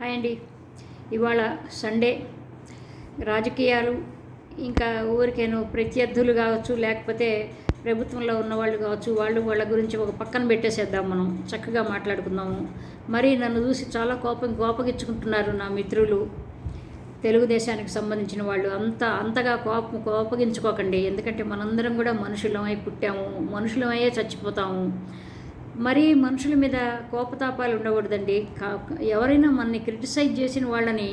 Hi అండి. ఇవాళ Sunday. రాజకీయాలు ఇంకా ఎవరికైనా ప్రత్యర్థులు కావచ్చు లేకపోతే ప్రభుత్వంలో ఉన్నవాళ్ళు కావచ్చు వాళ్ళు వాళ్ళ గురించి ఒక పక్కన పెట్టేసేద్దాం మనం. చక్కగా మాట్లాడుకుందాము. మరి నన్ను చూసి చాలా కోపం కోపగించుకుంటున్నారు నా మిత్రులు. తెలుగుదేశానికి సంబంధించిన వాళ్ళు. అంత అంతగా కోపం కోపగించుకోకండి. ఎందుకంటే మనందరం కూడా మనుషులమై పుట్టాము. మనుషులమయ్యే చచ్చిపోతాము. మరి మనుషుల మీద కోపతాపాలు ఉండకూడదండి. ఎవరైనా మనని క్రిటిసైజ్ చేసిన వాళ్ళని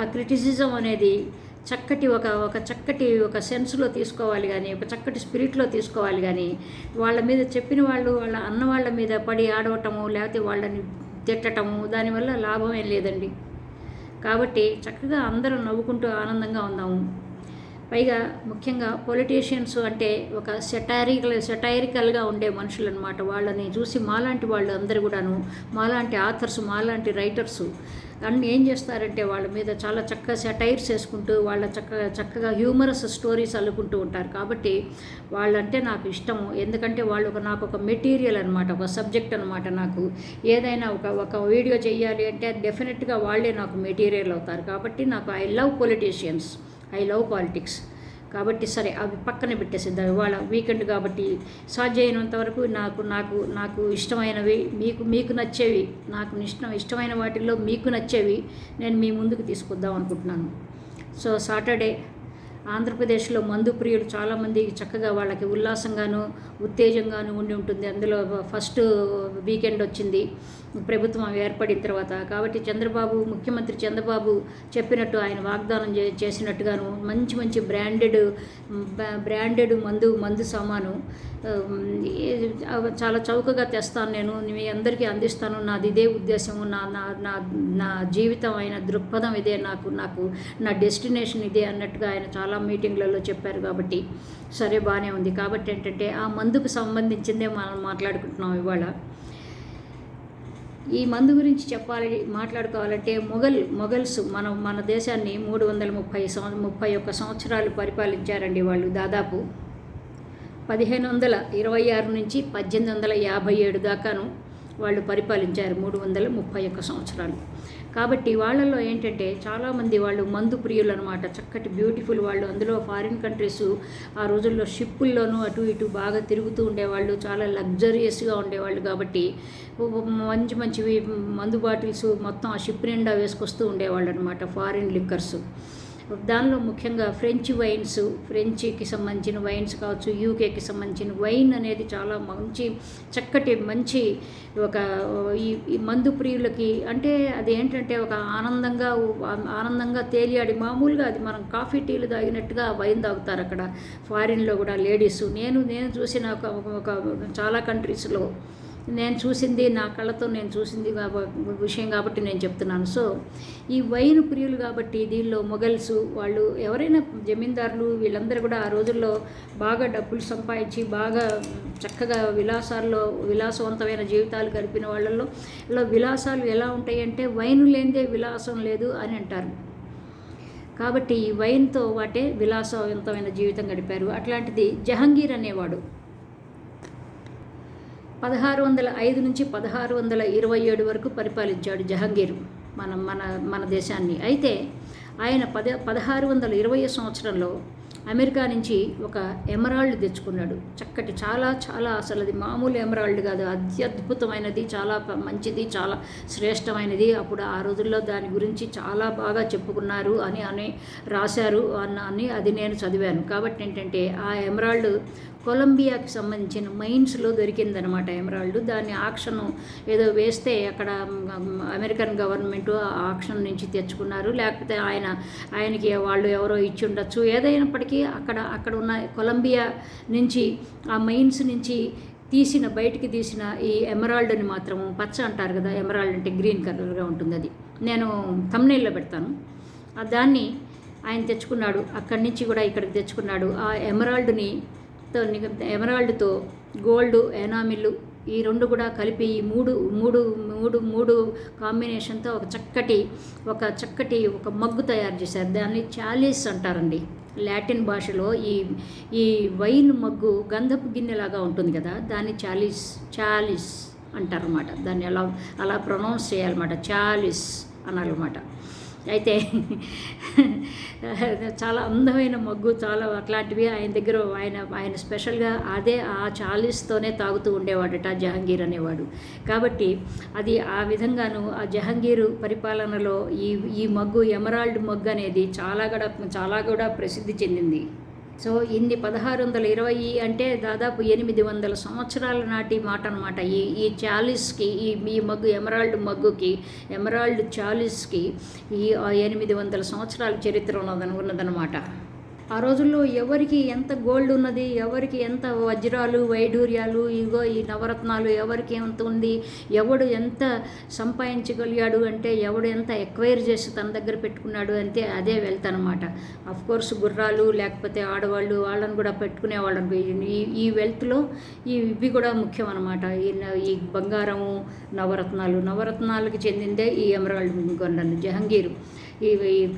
ఆ క్రిటిసిజం అనేది చక్కటి ఒక ఒక చక్కటి ఒక సెన్స్లో తీసుకోవాలి కానీ ఒక చక్కటి స్పిరిట్లో తీసుకోవాలి కానీ వాళ్ళ మీద చెప్పిన వాళ్ళు వాళ్ళ అన్న వాళ్ళ మీద పడి ఆడవటము లేకపోతే వాళ్ళని తిట్టటము దానివల్ల లాభం ఏం లేదండి. కాబట్టి చక్కగా అందరం నవ్వుకుంటూ ఆనందంగా ఉందాము. పైగా ముఖ్యంగా పొలిటీషియన్స్ అంటే ఒక సెటారికల్ సెటైరికల్గా ఉండే మనుషులు అనమాట వాళ్ళని చూసి మాలాంటి వాళ్ళు అందరు కూడాను మాలాంటి ఆథర్స్ మాలాంటి రైటర్స్ అన్ని ఏం చేస్తారంటే వాళ్ళ మీద చాలా చక్కగా సెటైర్స్ వేసుకుంటూ వాళ్ళ చక్కగా చక్కగా హ్యూమరస్ స్టోరీస్ అల్లుకుంటూ ఉంటారు. కాబట్టి వాళ్ళంటే నాకు ఇష్టము. ఎందుకంటే వాళ్ళు ఒక నాకు ఒక మెటీరియల్ అనమాట ఒక సబ్జెక్ట్ అనమాట నాకు. ఏదైనా ఒక ఒక వీడియో చేయాలి అంటే డెఫినెట్గా వాళ్ళే నాకు మెటీరియల్ అవుతారు. కాబట్టి నాకు I love politicians I love politics కాబట్టి సరే అవి పక్కన పెట్టేసిద్దాం. ఇవాళ వీకెండ్ కాబట్టి సాధ్యమైనంత వరకు నాకు నాకు నాకు ఇష్టమైనవి మీకు మీకు నచ్చేవి నాకు ఇష్టం ఇష్టమైన వాటిల్లో మీకు నచ్చేవి నేను మీ ముందుకు తీసుకొద్దాం అనుకుంటున్నాను. సో సాటర్డే ఆంధ్రప్రదేశ్లో మందు ప్రియులు చాలామంది చక్కగా వాళ్ళకి ఉల్లాసంగాను ఉత్తేజంగాను ఉండి ఉంటుంది. అందులో ఫస్ట్ వీకెండ్ వచ్చింది. ప్రభుత్వం ఏర్పడిన తర్వాత. కాబట్టి చంద్రబాబు ముఖ్యమంత్రి చంద్రబాబు చెప్పినట్టు ఆయన వాగ్దానం చే చేసినట్టుగాను మంచి మంచి బ్రాండెడ్ బ్రాండెడ్ మందు మందు సామాను చాలా చౌకగా తెస్తాను నేను. మీ అందరికీ అందిస్తాను. నాది ఇదే ఉద్దేశము. నా నా నా నా జీవితం అయిన దృక్పథం ఇదే. నాకు నాకు నా డెస్టినేషన్ ఇదే అన్నట్టుగా ఆయన చాలా మీటింగ్లలో చెప్పారు కాబట్టి సరే బాగానే ఉంది. కాబట్టి ఏంటంటే ఆ మందుకు సంబంధించిందే మనం మాట్లాడుకుంటున్నాం ఇవాళ. ఈ మందు గురించి చెప్పాలి మాట్లాడుకోవాలంటే మొఘల్ మొఘల్స్ మన మన దేశాన్ని మూడు వందల ముప్పై సంవ ముప్పై ఒక్క సంవత్సరాలు పరిపాలించారండి వాళ్ళు దాదాపు. పదిహేను వందల ఇరవై ఆరు నుంచి పద్దెనిమిది వందల యాభై ఏడు దాకాను వాళ్ళు పరిపాలించారు మూడు వందల ముప్పై ఒక్క సంవత్సరాలు. కాబట్టి వాళ్ళల్లో ఏంటంటే చాలామంది వాళ్ళు మందు ప్రియులు అనమాట చక్కటి బ్యూటిఫుల్ వాళ్ళు. అందులో ఫారిన్ కంట్రీస్ ఆ రోజుల్లో షిప్పుల్లోనూ అటు ఇటు బాగా తిరుగుతూ ఉండేవాళ్ళు. చాలా లగ్జరియస్గా ఉండేవాళ్ళు కాబట్టి మంచి మంచివి మందు బాటిల్స్ మొత్తం ఆ షిప్ నిండా వేసుకొస్తూ ఉండేవాళ్ళు అనమాట ఫారిన్ లిక్కర్స్. దానిలో ముఖ్యంగా ఫ్రెంచ్ వైన్స్ ఫ్రెంచ్కి సంబంధించిన వైన్స్ కావచ్చు యూకేకి సంబంధించిన వైన్ అనేది చాలా మంచి చక్కటి మంచి ఒక ఈ మందు ప్రియులకి అంటే అది ఏంటంటే ఒక ఆనందంగా ఆనందంగా తేలియాడి మామూలుగా అది మనం కాఫీ టీలు తాగినట్టుగా వైన్ తాగుతారు అక్కడ. ఫారిన్లో కూడా లేడీస్ నేను నేను చూసిన ఒక ఒక చాలా కంట్రీస్లో నేను చూసింది నా కళ్ళతో నేను చూసింది విషయం కాబట్టి నేను చెప్తున్నాను. సో ఈ వైన్ ప్రియులు కాబట్టి దీనిలో మొఘల్స్ వాళ్ళు ఎవరైనా జమీందారులు వీళ్ళందరూ కూడా ఆ రోజుల్లో బాగా డబ్బులు సంపాదించి బాగా చక్కగా విలాసాల్లో విలాసవంతమైన జీవితాలు గడిపిన వాళ్ళల్లో ఇలా విలాసాలు ఎలా ఉంటాయంటే వైన్ లేనిదే విలాసం లేదు అని అంటారు. కాబట్టి ఈ వైన్తో వాటే విలాసవంతమైన జీవితం గడిపారు. అట్లాంటిది జహంగీర్ అనేవాడు. పదహారు వందల ఐదు నుంచి పదహారు వందల ఇరవై ఏడు వరకు పరిపాలించాడు జహంగీర్ మన మన మన దేశాన్ని. అయితే ఆయన పద పదహారు వందల ఇరవై సంవత్సరంలో అమెరికా నుంచి ఒక ఎమరాల్డ్ తెచ్చుకున్నాడు. చక్కటి చాలా చాలా అసలు అది మామూలు ఎమరాల్డ్ కాదు. అత్యద్భుతమైనది చాలా మంచిది చాలా శ్రేష్టమైనది. అప్పుడు ఆ రోజుల్లో దాని గురించి చాలా బాగా చెప్పుకున్నారు అని అని రాశారు అన్న అని అది నేను చదివాను. కాబట్టి ఏంటంటే ఆ ఎమరాల్డ్ కొలంబియాకి సంబంధించిన మైన్స్లో దొరికిందనమాట ఎమరాల్డ్. దాన్ని ఆక్షన్ ఏదో వేస్తే అక్కడ అమెరికన్ గవర్నమెంట్ ఆ ఆక్షన్ నుంచి తెచ్చుకున్నారు. లేకపోతే ఆయన ఆయనకి వాళ్ళు ఎవరో ఇచ్చి ఉండొచ్చు. ఏదైనప్పటికీ అక్కడ అక్కడ ఉన్న కొలంబియా నుంచి ఆ మైన్స్ నుంచి తీసిన బయటికి తీసిన ఈ ఎమరాల్డ్ని మాత్రము పచ్చ అంటారు కదా ఎమరాల్డ్ అంటే గ్రీన్ కలర్గా ఉంటుంది అది. నేను తమ్నైల్లో పెడతాను. దాన్ని ఆయన తెచ్చుకున్నాడు. అక్కడి నుంచి కూడా ఇక్కడికి తెచ్చుకున్నాడు. ఆ ఎమరాల్డ్ని తో ఎమరాల్డ్తో గోల్డ్ ఎనామిల్లు ఈ రెండు కూడా కలిపి ఈ మూడు మూడు మూడు మూడు కాంబినేషన్తో ఒక చక్కటి ఒక చక్కటి ఒక మగ్గు తయారు చేశారు. దాన్ని చాలీస్ అంటారండి. లాటిన్ భాషలో ఈ ఈ వైన్ మగ్గు గంధపు గిన్నెలాగా ఉంటుంది కదా దాన్ని చాలీస్ చాలీస్ అంటారన్నమాట. దాన్ని అలా అలా ప్రొనౌన్స్ చేయాలన్నమాట. చాలీస్ అనాలన్నమాట. అయితే చాలా అందమైన మగ్గు చాలా అట్లాంటివి ఆయన దగ్గర ఆయన ఆయన స్పెషల్గా అదే ఆ చాలీస్తోనే తాగుతూ ఉండేవాడట జహంగీర్ అనేవాడు. కాబట్టి అది ఆ విధంగాను ఆ జహంగీరు పరిపాలనలో ఈ ఈ మగ్గు ఎమరాల్డ్ మగ్గు అనేది చాలా కూడా చాలా కూడా ప్రసిద్ధి చెందింది. సో ఇన్ని పదహారు వందల ఇరవై అంటే దాదాపు ఎనిమిది వందల సంవత్సరాల నాటి మాట అనమాట ఈ ఈ చాలీస్కి ఈ మీ మగ్గు ఎమరాల్డ్ మగ్గుకి ఎమరాల్డ్ చాలీస్కి ఈ ఎనిమిది వందల సంవత్సరాల చరిత్ర ఉన్నదని ఉన్నదనమాట ఆ రోజుల్లో ఎవరికి ఎంత గోల్డ్ ఉన్నది ఎవరికి ఎంత వజ్రాలు వైఢూర్యాలు ఇగో ఈ నవరత్నాలు ఎవరికి ఎంత ఉంది ఎవడు ఎంత సంపాదించగలిగాడు అంటే ఎవడు ఎంత ఎక్వైర్ చేసి తన దగ్గర పెట్టుకున్నాడు అంటే అదే వెళ్తానమాట అఫ్ కోర్స్ గుర్రాలు లేకపోతే ఆడవాళ్ళు వాళ్ళని కూడా పెట్టుకునే వాళ్ళని ఈ ఈ వెల్త్లో ఈ ఇవి కూడా ముఖ్యం అనమాట ఈ ఈ బంగారము నవరత్నాలు. నవరత్నాలకు చెందిందే ఈ ఎమరాల్డ్ కొండలు జహంగీరు. ఈ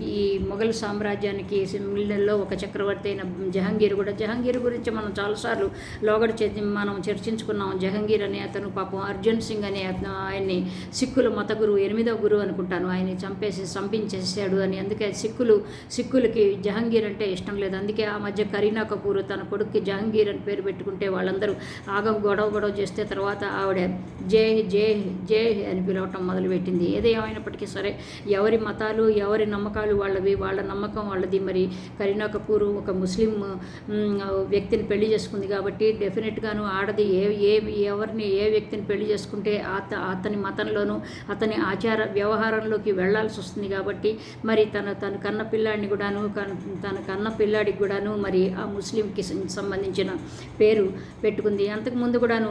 ఈ- మొఘల్ సామ్రాజ్యానికి మిల్లల్లో ఒక చక్రవర్తి అయిన జహంగీర్ కూడా జహంగీర్ గురించి మనం చాలాసార్లు లోగడ చేసి మనం చర్చించుకున్నాం. జహంగీర్ అనే అతను పాపం అర్జున్ సింగ్ అనే అతను ఆయన్ని సిక్కుల మత గురువు ఎనిమిదవ గురువు అనుకుంటాను. ఆయన్ని చంపేసి చంపించేసాడు అని. అందుకే సిక్కులు సిక్కులకి జహంగీర్ అంటే ఇష్టం లేదు. అందుకే ఆ మధ్య కరీనా కపూర్ తన కొడుక్కి జహంగీర్ అని పేరు పెట్టుకుంటే వాళ్ళందరూ ఆగం గొడవ గొడవ చేస్తే తర్వాత ఆవిడ జే జే జే అని పిలవటం మొదలుపెట్టింది. ఏది ఏమైనప్పటికీ సరే ఎవరి మతాలు ఎవరి ఎవరి నమ్మకాలు వాళ్ళవి వాళ్ళ నమ్మకం వాళ్ళది. మరి కరీనా కపూర్ ఒక ముస్లిం వ్యక్తిని పెళ్ళి చేసుకుంది కాబట్టి డెఫినెట్గాను ఆడది ఏ ఏ ఎవరిని ఏ వ్యక్తిని పెళ్ళి చేసుకుంటే అత అతని మతంలోనూ అతని ఆచార వ్యవహారంలోకి వెళ్ళాల్సి వస్తుంది కాబట్టి మరి తన తన కన్న పిల్లాడిని కూడాను తన కన్న పిల్లాడికి కూడాను మరి ఆ ముస్లింకి సంబంధించిన పేరు పెట్టుకుంది. అంతకుముందు కూడాను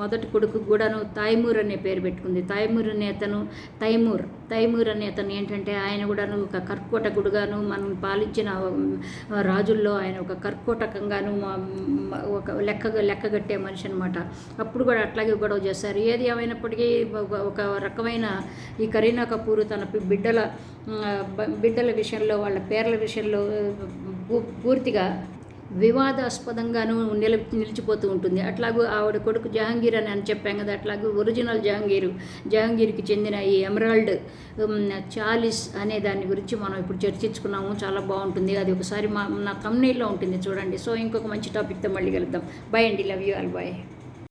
మొదటి కొడుకు కూడాను తైమూర్ అనే పేరు పెట్టుకుంది. తైమూర్ అనే అతను తైమూర్ తైమూర్ అనే అతను ఏంటంటే ఆయన కూడాను ఒక కర్కోటకుడుగాను మనం పాలించిన రాజుల్లో ఆయన ఒక కర్కోటకంగాను ఒక లెక్క లెక్కగట్టే మనిషి అనమాట అప్పుడు కూడా అట్లాగే గొడవ చేశారు. ఏది ఏమైనప్పటికీ ఒక- ఒక రకమైన ఈ కరీనా కపూర్ తన బిడ్డల బిడ్డల విషయంలో వాళ్ళ పేర్ల విషయంలో పూ- పూర్తిగా వివాదాస్పదంగాను నిల నిలిచిపోతూ ఉంటుంది. అట్లాగూ ఆవిడ కొడుకు జహాంగీర్ అని అని చెప్పాం కదా అట్లాగూ ఒరిజినల్ జహాంగీరు జహాంగీర్కి చెందిన ఈ ఎమరాల్డ్ చాలిస్ అనే దాని గురించి మనం ఇప్పుడు చర్చించుకున్నాము. చాలా బాగుంటుంది. అది ఒకసారి మా నా కంపెనీలో ఉంటుంది చూడండి. సో ఇంకొక మంచి టాపిక్తో మళ్ళీ కలుద్దాం. బై అండి. Love you all bye